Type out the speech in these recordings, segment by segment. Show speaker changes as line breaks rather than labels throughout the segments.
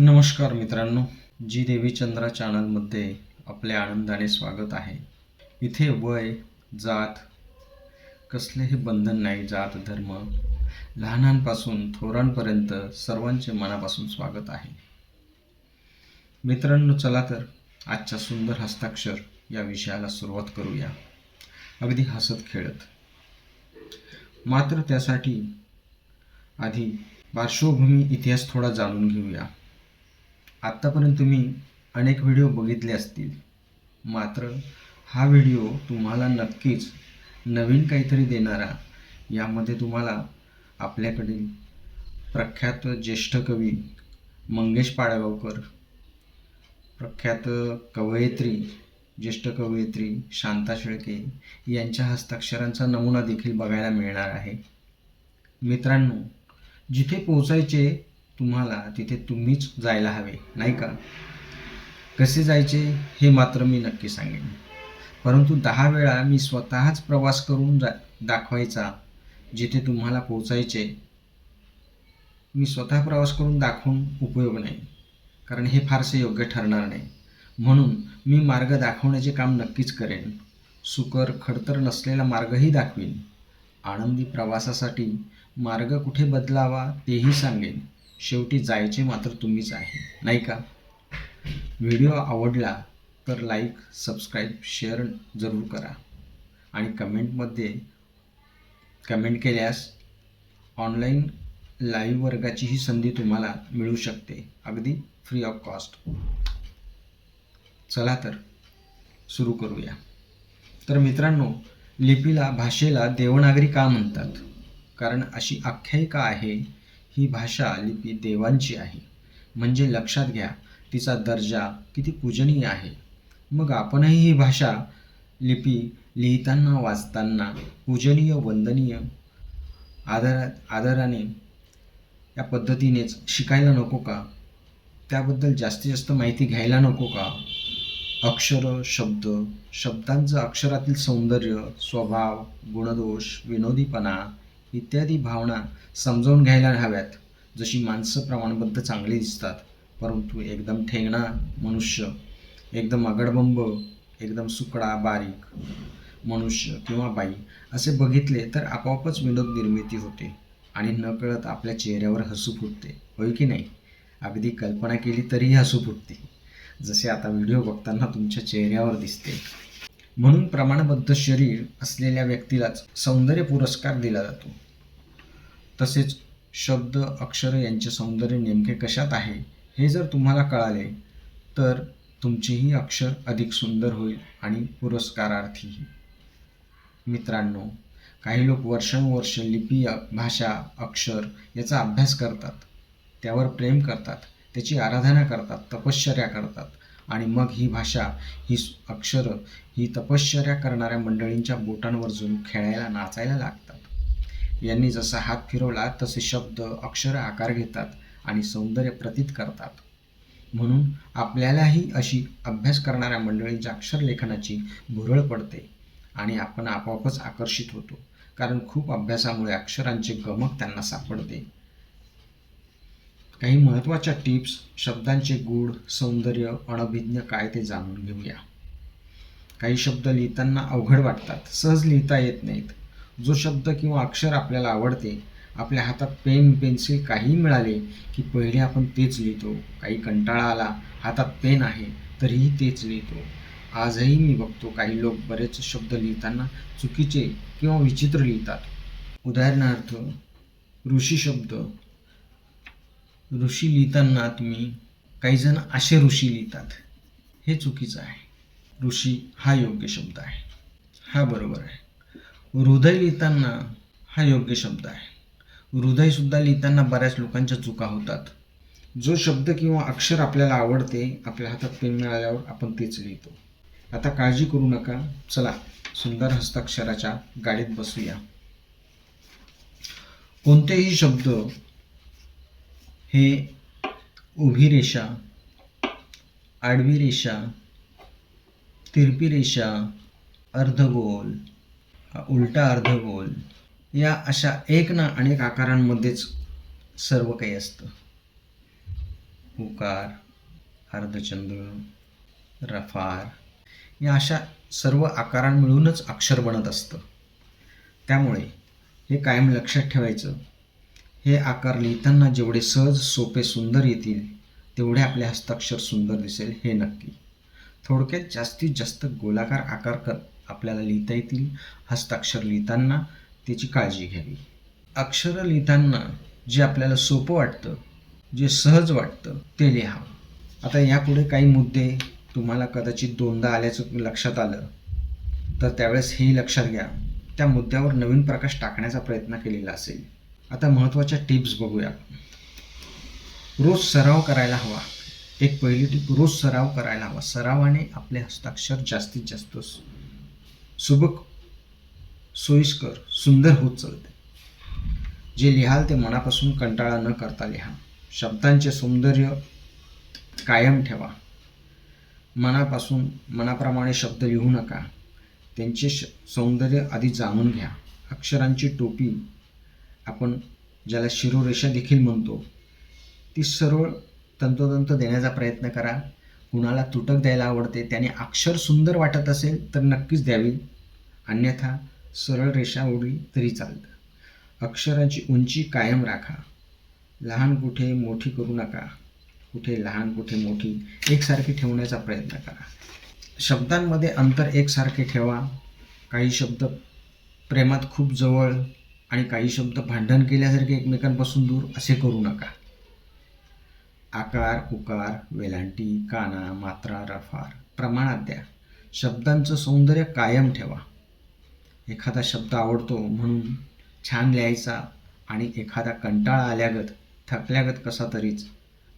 नमस्कार मित्रांनो जी देवी चंद्रा चॅनलमध्ये आपले आनंदाने स्वागत आहे. इथे वय जात कसलेही बंधन नाही जात धर्म लहानांपासून थोरांपर्यंत सर्वांचे मनापासून स्वागत आहे. मित्रांनो चला तर आजच्या सुंदर हस्ताक्षर या विषयाला सुरुवात करूया. अगदी हसत खेळत. मात्र त्यासाठी आधी पार्श्वभूमी इतिहास थोडा जाणून घेऊया. आत्तापर्यंत तुम्ही अनेक व्हिडिओ बघितले असतील. मात्र हा व्हिडिओ तुम्हाला नक्कीच नवीन काहीतरी देणारा यामध्ये तुम्हाला आपल्याकडील प्रख्यात ज्येष्ठ कवी मंगेश पाडगावकर प्रख्यात कवयित्री ज्येष्ठ कवयित्री शांता शेळके यांच्या हस्ताक्षरांचा नमुना देखील बघायला मिळणार आहे. मित्रांनो जिथे पोचायचे तुम्हाला तिथे तुम्हीच जायला हवे नाही का? कसे जायचे हे मात्र मी नक्की सांगेन. परंतु दहा वेळा मी स्वतःच प्रवास करून जा दाखवायचा जिथे तुम्हाला पोचायचे मी स्वतः प्रवास करून दाखवून उपयोग नाही कारण हे फारसे योग्य ठरणार नाही. म्हणून मी मार्ग दाखवण्याचे काम नक्कीच करेन. सुकर खडतर नसलेला मार्गही दाखवीन. आनंदी प्रवासासाठी मार्ग कुठे बदलावा तेही सांगेन. शेवटी जायचे मात्र तुम्हीच आहे. नाही का? व्हिडिओ आवडला तर लाईक सबस्क्राईब शेअर जरूर करा. आणि कमेंटमध्ये कमेंट केल्यास ऑनलाईन लाईव्ह वर्गाचीही संधी तुम्हाला मिळू शकते. अगदी फ्री ऑफ कॉस्ट चला तर सुरू करूया. तर मित्रांनो लिपीला भाषेला देवनागरी का म्हणतात? कारण अशी आख्यायिका आहे ही भाषा लिपी देवांची आहे. म्हणजे लक्षात घ्या तिचा दर्जा किती पूजनीय आहे. मग आपणही ही भाषा लिपी लिहिताना वाचताना पूजनीय वंदनीय आदर आदराने या पद्धतीनेच शिकायला नको का? त्याबद्दल जास्तीत जास्त माहिती घ्यायला नको का? अक्षर शब्द शब्दांचं अक्षरातील सौंदर्य स्वभाव गुणदोष विनोदीपणा इत्यादी भावना समजावून घ्यायला हव्यात. जशी माणसं प्रमाणबद्ध चांगली दिसतात परंतु एकदम ठेंगणा मनुष्य एकदम अगडबंब एकदम सुकडा बारीक मनुष्य किंवा बाई असे बघितले तर आपोआपच विनोद निर्मिती होते आणि नकळत आपल्या चेहऱ्यावर हसू फुटते. होय की नाही? अगदी कल्पना केली तरीही हसू फुटते. जसे आता व्हिडिओ बघताना तुमच्या चेहऱ्यावर दिसते. म्हणून प्रमाणबद्ध शरीर असलेल्या व्यक्तीलाच सौंदर्य पुरस्कार दिला जातो. तसेच शब्द अक्षर यांचे सौंदर्य नेमके कशात आहे हे जर तुम्हाला कळाले तर तुमचेही अक्षर अधिक सुंदर होईल आणि पुरस्कारार्थीही मित्रांनो काही लोक वर्षानुवर्ष लिपी भाषा अक्षर याचा अभ्यास करतात. त्यावर प्रेम करतात त्याची आराधना करतात तपश्चर्या करतात आणि मग ही भाषा ही अक्षरं ही तपश्चर्या करणाऱ्या मंडळींच्या बोटांवर जाऊन खेळायला नाचायला लागतात. यांनी जसा हात फिरवला तसे शब्द अक्षर आकार घेतात आणि सौंदर्य प्रतीत करतात. म्हणून आपल्यालाही अशी अभ्यास करणाऱ्या मंडळींच्या अक्षरलेखनाची भुरळ पडते आणि आपण आपोआपच आकर्षित होतो. कारण खूप अभ्यासामुळे अक्षरांचे गमक त्यांना सापडते. काही महत्त्वाच्या टिप्स शब्दांचे गूढ सौंदर्य अनभिज्ञ काय ते जाणून घेऊया. काही शब्द लिहिताना अवघड वाटतात सहज लिहिता येत नाहीत. जो शब्द किंवा अक्षर आपल्याला आवडते आपल्या हातात पेन पेन्सिल काहीही मिळाले की पहिले आपण तेच लिहितो. काही कंटाळा आला हातात पेन आहे तरीही तेच लिहितो. आजही मी बघतो काही लोक बरेच शब्द लिहिताना चुकीचे किंवा विचित्र लिहितात. उदाहरणार्थ ऋषी शब्द ऋषी लिहिताना तुम्ही काही जण असे ऋषी लिहितात. हे चुकीचं आहे. ऋषी हा योग्य शब्द आहे. हा बरोबर आहे. हृदय लिहिताना हा योग्य शब्द आहे. हृदयसुद्धा लिहिताना बऱ्याच लोकांच्या चुका होतात. जो शब्द किंवा अक्षर आपल्याला आवडते आपल्या हातात पेन मिळाल्यावर आपण तेच लिहितो. आता काळजी करू नका. चला सुंदर हस्ताक्षराच्या गाडीत बसूया. कोणतेही शब्द हे उभी रेषा आडवी रेषा तिरपी रेषा अर्धगोल उलटा अर्धगोल या अशा एक ना अनेक आकारांमध्येच सर्व काही असतं. उकार अर्धचंद्र रफार या अशा सर्व आकारां मिळूनच अक्षर बनत असतं. त्यामुळे हे कायम लक्षात ठेवायचं हे आकार लिहिताना जेवढे सहज सोपे सुंदर येतील तेवढे आपले हस्ताक्षर सुंदर दिसेल हे नक्की. थोडक्यात जास्तीत जास्त गोलाकार आकार कर आपल्याला लिहिता येतील हस्ताक्षर लिहिताना त्याची काळजी घ्यावी. अक्षरं लिहिताना जे आपल्याला सोपं वाटतं जे सहज वाटतं ते लिहा आता यापुढे काही मुद्दे तुम्हाला कदाचित दोनदा आल्याचं लक्षात आलं तर त्यावेळेस हेही लक्षात घ्या. त्या मुद्द्यावर नवीन प्रकाश टाकण्याचा प्रयत्न केलेला असेल. आता महत्त्वाच्या टिप्स बघूया. रोज सराव करायला हवा. एक पहिली टीप रोज सराव करायला हवा. सरावाने आपले हस्ताक्षर जास्तीत जास्त सुबक सोयीस्कर सुंदर होत चालते. जे लिहाल ते मनापासून कंटाळा न करता लिहा. शब्दांचे सौंदर्य कायम ठेवा. मनापासून मनाप्रमाणे शब्द लिहू नका. त्यांचे श सौंदर्य आधी जाणून घ्या. अक्षरांची टोपी आपण ज्याला शिरोरेषा देखील म्हणतो ती सरळ तंतोतंत देण्याचा प्रयत्न करा. कुणाला तुटक द्यायला आवडते त्याने अक्षर सुंदर वाटत असेल तर नक्कीच द्यावी. अन्यथा सरळ रेषा ओढली तरी चालतं. अक्षराची उंची कायम राखा. लहान कुठे मोठी करू नका. कुठे लहान कुठे मोठी एकसारखी ठेवण्याचा प्रयत्न करा. शब्दांमध्ये अंतर एकसारखे ठेवा. काही शब्द प्रेमात खूप जवळ आणि काही शब्द भांडण केल्यासारखे एकमेकांपासून दूर असे करू नका. आकार उकार वेलांटी काना मात्रा रफार प्रमाणात द्या. शब्दांचं सौंदर्य कायम ठेवा. एखादा शब्द आवडतो म्हणून छान लिहायचा आणि एखादा कंटाळा आल्यागत थकल्यागत कसा तरीच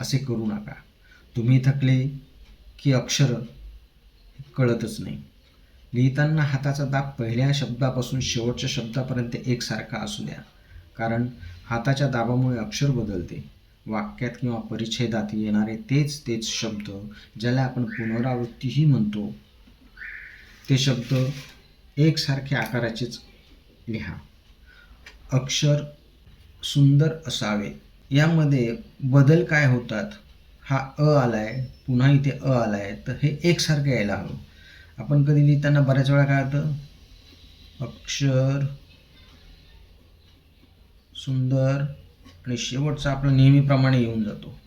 असे करू नका. तुम्ही थकले की अक्षर कळतच नाही. लिहिताना हाताचा दाब पहिल्या शब्दापासून शेवटच्या शब्दापर्यंत एकसारखा असू द्या. कारण हाताच्या दाबामुळे अक्षर बदलते. वाक्यात किंवा परिच्छेदात येणारे तेच तेच शब्द ज्याला आपण पुनरावृत्तीही म्हणतो ते शब्द एकसारख्या आकाराचेच लिहा. अक्षर सुंदर असावे. यामध्ये बदल काय होतात? हा अ आलाय पुन्हा इथे अ आलाय तर हे एकसारखं यायला हवं. आपण कधी लिहिताना बऱ्याच वेळा काय होतं? अक्षर सुंदर आणि शेवटचा आपला नेहमीप्रमाणे येऊन जातो.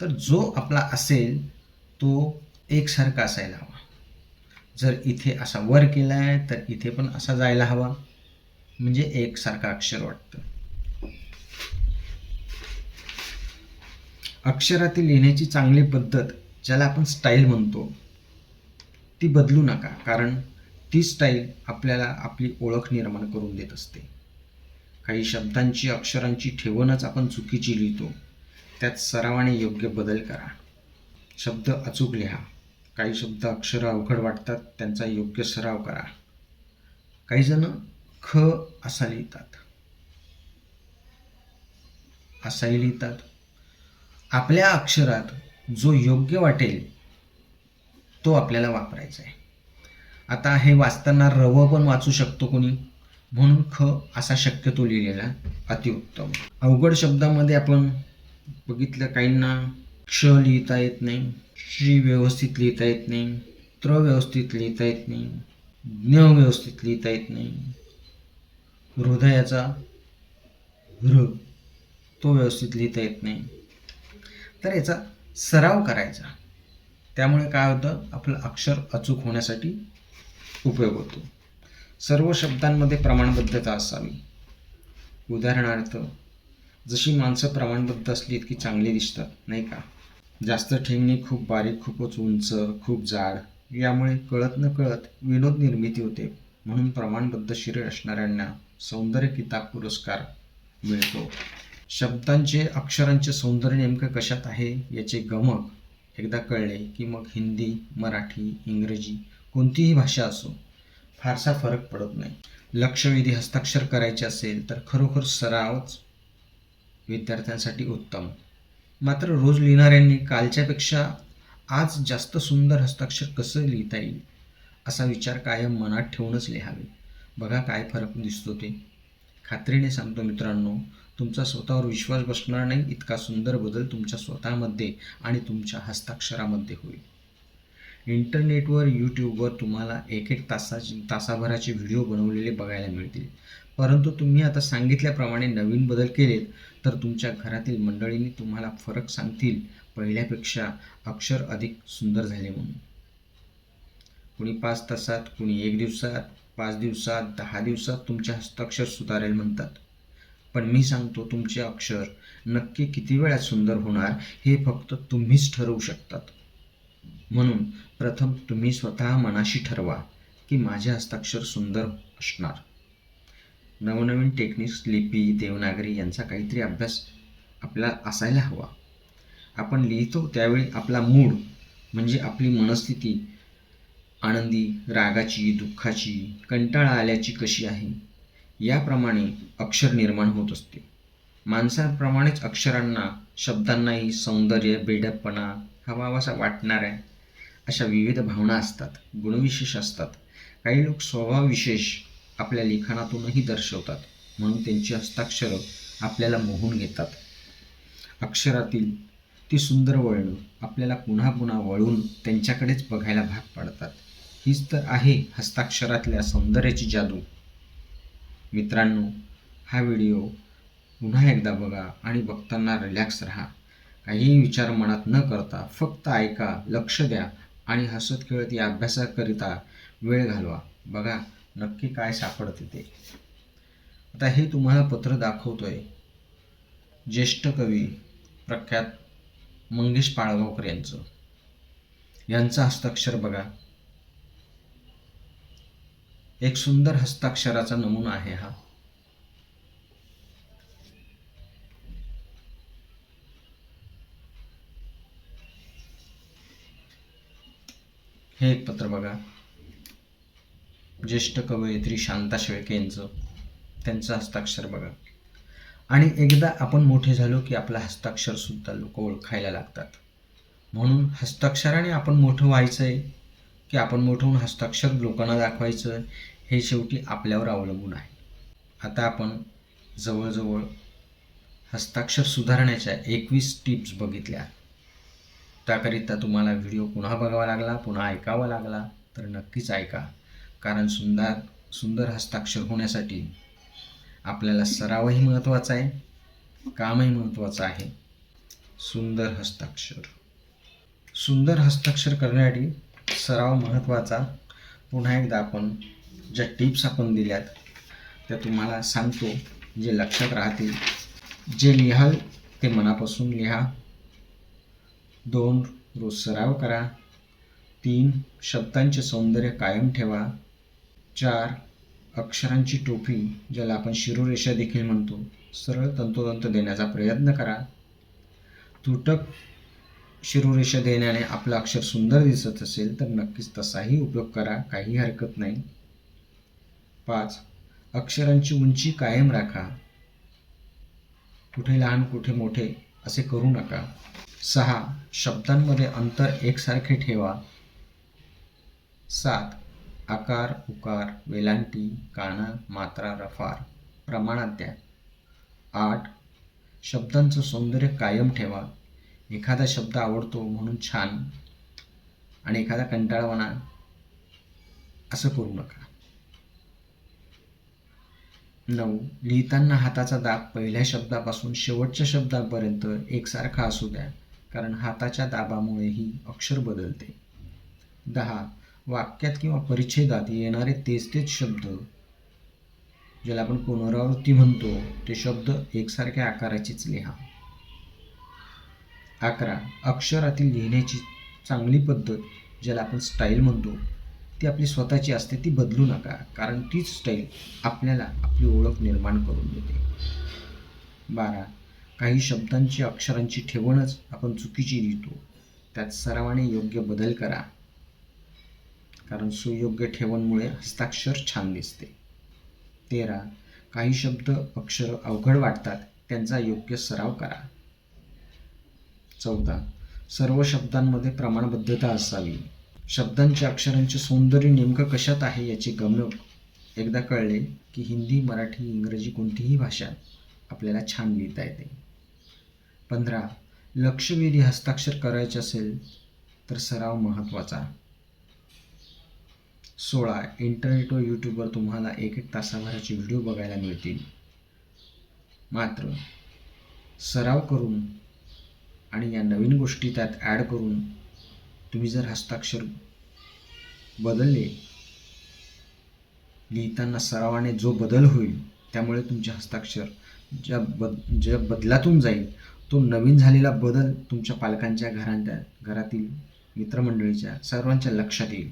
तर जो आपला असेल तो एकसारखा असायला हवा. जर इथे असा वर केला आहे तर इथे पण असा जायला हवा. म्हणजे एकसारखा अक्षर वाटतं. अक्षरातील लिहिण्याची चांगली पद्धत ज्याला आपण स्टाईल म्हणतो ती बदलू नका कारण ती स्टाईल आपल्याला आपली ओळख निर्माण करून देत असते. काही शब्दांची अक्षरांची ठेवणच आपण चुकीची लिहितो. त्यात सरावाने योग्य बदल करा. शब्द अचूक लिहा. काही शब्द अक्षरं अवघड वाटतात त्यांचा योग्य सराव करा. काही जण ख असा लिहितात. असाही लिहितात. आपल्या अक्षरात जो योग्य वाटेल तो आपल्याला वापरायचा आहे. आता हे वाचताना रव पण वाचू शकतो कोणी? म्हणून ख असा शक्यतो लिहिलेला अतिउत्तम. अवघड शब्दामध्ये आपण बघितलं काहींना क्ष लिहिता येत नाही श्री व्यवस्थित लिहिता येत नाही त्र व्यवस्थित लिहिता येत नाही ज्ञ व्यवस्थित लिहिता येत नाही. हृदयाचा हृ तो व्यवस्थित लिहिता येत नाही. तर याचा सराव करायचा. त्यामुळे काय होतं? आपलं अक्षर अचूक होण्यासाठी उपयोग होतो. सर्व शब्दांमध्ये प्रमाणबद्धता असावी. उदाहरणार्थ जशी माणसं प्रमाणबद्ध असली इतकी चांगली दिसतात नाही का? जास्त ठेंगणी खूप बारीक खूपच उंच खूप जाड यामुळे कळत न कळत विनोद निर्मिती होते. म्हणून प्रमाणबद्ध शरीर असणाऱ्यांना सौंदर्य किताब पुरस्कार मिळतो. शब्दांचे अक्षरांचे सौंदर्य नेमकं कशात आहे? याचे गमक एकदा कळले की मग हिंदी मराठी इंग्रजी कोणतीही भाषा असो फारसा फरक पडत नाही. लक्षवेधी हस्ताक्षर करायचे असेल तर खरोखर सरावच विद्यार्थ्यांसाठी उत्तम. मात्र रोज लिहिणाऱ्यांनी कालच्यापेक्षा आज जास्त सुंदर हस्ताक्षर कसं लिहिता येईल असा विचार कायम मनात ठेवूनच लिहावे. बघा काय फरक दिसतो ते. खात्रीने सांगतो मित्रांनो तुमचा स्वतःवर विश्वास बसणार नाही. इतका सुंदर बदल तुमच्या स्वतःमध्ये आणि तुमच्या हस्ताक्षरामध्ये होईल. इंटरनेटवर यूट्यूबवर तुम्हाला एक एक तासाची तासाभराचे व्हिडिओ बनवलेले बघायला मिळतील. परंतु तुम्ही आता सांगितल्याप्रमाणे नवीन बदल केलेत तर तुमच्या घरातील मंडळींनी तुम्हाला फरक सांगतील. पहिल्यापेक्षा अक्षर अधिक सुंदर झाले म्हणून. कुणी पाच तासात कुणी एक दिवसात पाच दिवसात दहा दिवसात तुमचे हस्ताक्षर सुधारेल म्हणतात. पण मी सांगतो तुमचे अक्षर नक्की किती वेळात सुंदर होणार हे फक्त तुम्हीच ठरवू शकतात. म्हणून प्रथम तुम्ही स्वतः मनाशी ठरवा की माझे हस्ताक्षर सुंदर असणार. नवनवीन टेक्निक्स लिपी देवनागरी यांचा काहीतरी अभ्यास आपला असायला हवा. आपण लिहितो त्यावेळी आपला मूड म्हणजे आपली मनस्थिती आनंदी रागाची दुःखाची कंटाळा आल्याची कशी आहे? याप्रमाणे अक्षर निर्माण होत असते. माणसाप्रमाणेच अक्षरांना शब्दांनाही सौंदर्य बेडपणा हवावासा वाटणाऱ्या अशा विविध भावना असतात गुणविशेष असतात. काही लोक स्वभावविशेष आपल्या लिखाणातूनही दर्शवतात म्हणून त्यांची हस्ताक्षरं आपल्याला मोहून घेतात. अक्षरातील ती सुंदर वळणं आपल्याला पुन्हा पुन्हा वळून त्यांच्याकडेच बघायला भाग पाडतात. हीच तर आहे हस्ताक्षरातल्या सौंदर्याची जादू. मित्रांनो हा व्हिडिओ पुन्हा एकदा बघा आणि बघताना रिलॅक्स राहा. काहीही विचार मनात न करता फक्त ऐका लक्ष द्या आणि हसत खेळत या अभ्यासाकरिता वेळ घालवा. बघा नक्की काय सापडते ते. आता हे तुम्हाला पत्र दाखवतोय. ज्येष्ठ कवी प्रख्यात मंगेश पाळगावकर यांचं. यांचं हस्ताक्षर बघा. एक सुंदर हस्ताक्षराचा नमुना आहे हा. हे एक पत्र बघा. ज्येष्ठ कवयित्री शांता शेळके यांचं. त्यांचं हस्ताक्षर बघा. आणि एकदा आपण मोठे झालो की आपलं हस्ताक्षर सुद्धा लोक ओळखायला लागतात. म्हणून हस्ताक्षराने आपण मोठं व्हायचं आहे की आपण मोठं होऊन हस्ताक्षर लोकांना दाखवायचं हे शेवटी आपल्यावर अवलंबून आहे. आता आपण जवळजवळ हस्ताक्षर सुधारण्याच्या एकवीस टिप्स बघितल्या. त्याकरिता तुम्हाला व्हिडिओ पुन्हा बघावा लागला पुन्हा ऐकावा लागला तर नक्कीच ऐका. कारण सुंदर सुंदर हस्ताक्षर होण्यासाठी आपल्याला सरावही महत्त्वाचा आहे कामही महत्त्वाचं आहे. सुंदर हस्ताक्षर. सुंदर हस्ताक्षर करण्यासाठी सराव महत्त्वाचा. पुन्हा एकदा आपण ज्या टिप्स आपण दिल्यात त्या तुम्हाला सांगतो जे लक्षात राहतील. जे लिहाल ते मनापासून लिहा. दोन रोज सराव करा. तीन शब्दांचे सौंदर्य कायम ठेवा. चार अक्षरांची टोपी ज्याला आपण शिरोरेषा देखील म्हणतो सरळ तंतोतंत देण्याचा प्रयत्न करा. तुटक शिरोरेषा देण्याने आपलं अक्षर सुंदर दिसत असेल तर नक्कीच तसाही उपयोग करा काही हरकत नाही. पाच अक्षरांची उंची कायम राखा. कुठे लहान कुठे मोठे असे करू नका. सहा शब्दांमध्ये अंतर एकसारखे ठेवा. सात आकार उकार वेलांटी काना मात्रा रफार प्रमाणात द्या. आठ शब्दांचं सौंदर्य कायम ठेवा. एखादा शब्द आवडतो म्हणून छान आणि एखादा कंटाळवाणा असं करू नका. नऊ लिहिताना हाताचा दाब पहिल्या शब्दापासून शेवटच्या शब्दापर्यंत एकसारखा असू द्या कारण हाताच्या दाबामुळेही अक्षर बदलते. दहा वाक्यात किंवा परिच्छेदात येणारे तेच तेच शब्द ज्याला आपण पुनरावृत्ती म्हणतो ते शब्द एकसारख्या आकाराचीच लिहा. अकरा. अक्षरातील लिहिण्याची चांगली पद्धत ज्याला आपण स्टाईल म्हणतो ती आपली स्वतःची असते ती बदलू नका. कारण तीच स्टाईल आपल्याला आपली ओळख निर्माण करून देते. बारा. काही शब्दांची अक्षरांची ठेवणच आपण चुकीची लिहितो. त्यात सरावाने योग्य बदल करा. कारण सुयोग्य ठेवणमुळे हस्ताक्षर छान दिसते. तेरा. काही शब्द अक्षर अवघड वाटतात त्यांचा योग्य सराव करा. चौदा. सर्व शब्दांमध्ये प्रमाणबद्धता असावी. शब्दांच्या अक्षरांचे सौंदर्य नेमकं कशात आहे याची गमक. एकदा कळले की हिंदी मराठी इंग्रजी कोणतीही भाषा आपल्याला छान लिहिता येते. पंधरा. लक्षवेधी हस्ताक्षर करायचे असेल तर सराव महत्त्वाचा. सोळा. इंटरनेट व यूट्यूबवर तुम्हाला एक एक तासाभराचे व्हिडिओ बघायला मिळतील. मात्र सराव करून आणि या नवीन गोष्टी त्यात ॲड करून तुम्ही जर हस्ताक्षर बदलले लिहिताना सरावाने जो बदल होईल त्यामुळे तुमचे हस्ताक्षर ज्या बद ज्या बदलातून जाईल तो नवीन झालेला बदल तुमच्या पालकांच्या घरांच्या घरातील मित्रमंडळीच्या सर्वांच्या लक्षात येईल.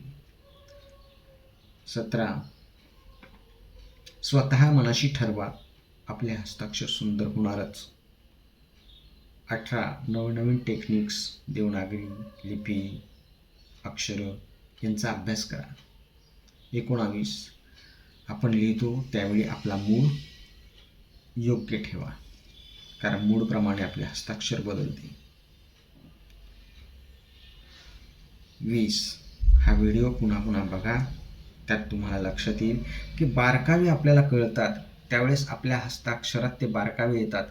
सतरा स्वतः मनाशी ठरवा आपले हस्ताक्षर सुंदर होणारच. अठरा नवनवीन टेक्निक्स देवनागरी लिपी अक्षरं यांचा अभ्यास करा. एकोणावीस आपण लिहितो त्यावेळी आपला मूड योग्य ठेवा कारण मूडप्रमाणे आपले हस्ताक्षर बदलते वीस हा व्हिडिओ पुन्हा पुन्हा बघा त्यात तुम्हाला लक्षात येईल की बारकावे आपल्याला कळतात त्यावेळेस आपल्या हस्ताक्षरात ते बारकावे येतात.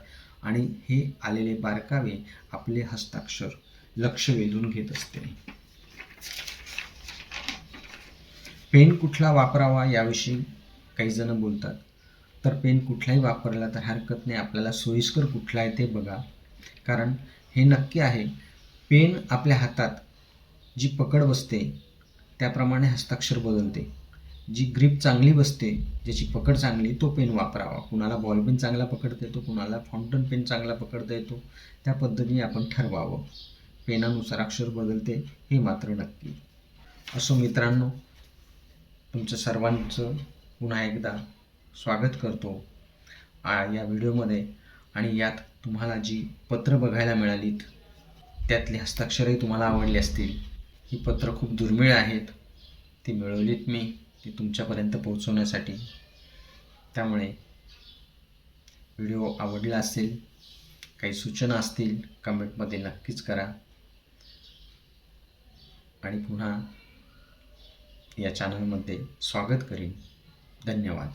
आणि हे आलेले बारकावे आपले हस्ताक्षर लक्ष वेधून घेत असते. पेन कुठला वापरावा याविषयी काही जण बोलतात. तर पेन कुठलाही वापरला तर हरकत नाही आपल्याला सोयीस्कर कुठला आहे ते बघा. कारण हे नक्की आहे पेन आपल्या हातात जी पकड बसते त्याप्रमाणे हस्ताक्षर बदलते. जी ग्रीप चांगली बसते ज्याची पकड चांगली तो पेन वापरावा. कुणाला बॉल पेन चांगला पकडता येतो कुणाला फाउंटन पेन चांगला पकडता येतो त्या पद्धतीने आपण ठरवावं. पेनानुसार अक्षर बदलते हे मात्र नक्की. असो मित्रांनो तुमचं सर्वांचं पुन्हा एकदा स्वागत करतो. आ या व्हिडिओमध्ये आणि यात तुम्हाला जी पत्र बघायला मिळालीत त्यातली हस्ताक्षरही तुम्हाला आवडली असतील. ही पत्र खूप दुर्मिळ आहेत. ती मिळवलीत मी. ती तुमच्यापर्यंत पोहोचवण्यासाठी. त्यामुळे व्हिडिओ आवडला असेल काही सूचना असतील कमेंटमध्ये नक्कीच करा. आणि पुन्हा या चॅनलमध्ये स्वागत करीन. धन्यवाद.